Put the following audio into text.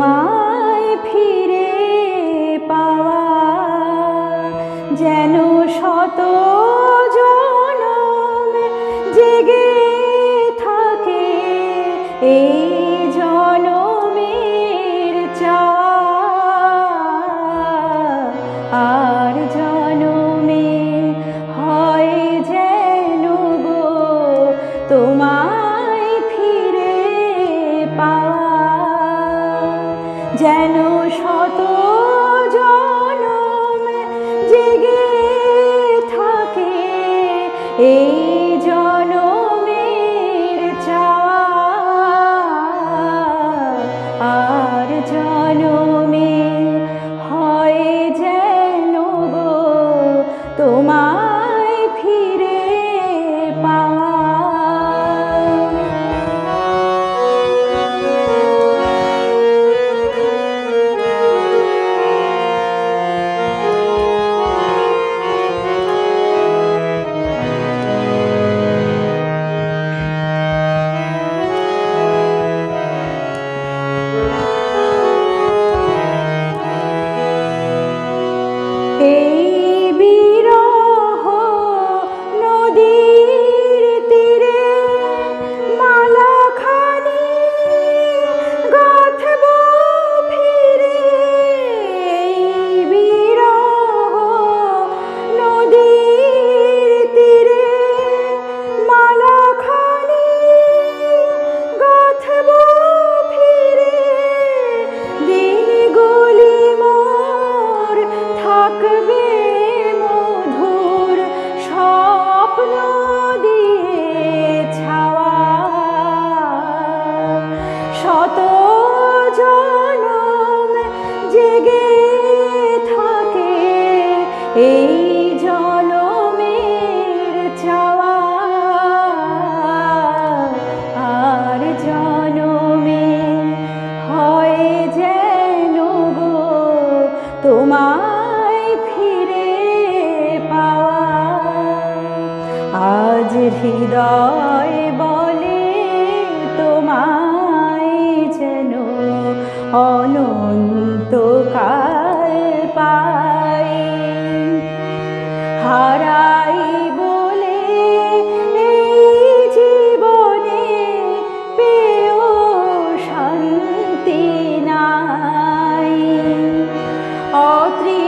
তোমায় ফিরে পাওয়া যেন শত জনম জেগে থাকে এই জনমের চা আর জনমে হয় যেন গো তোমার তোমায় ফিরে পাওয়া। আজ হৃদয় বলে তোমায় যেন অনন্তকাল পা ত্রি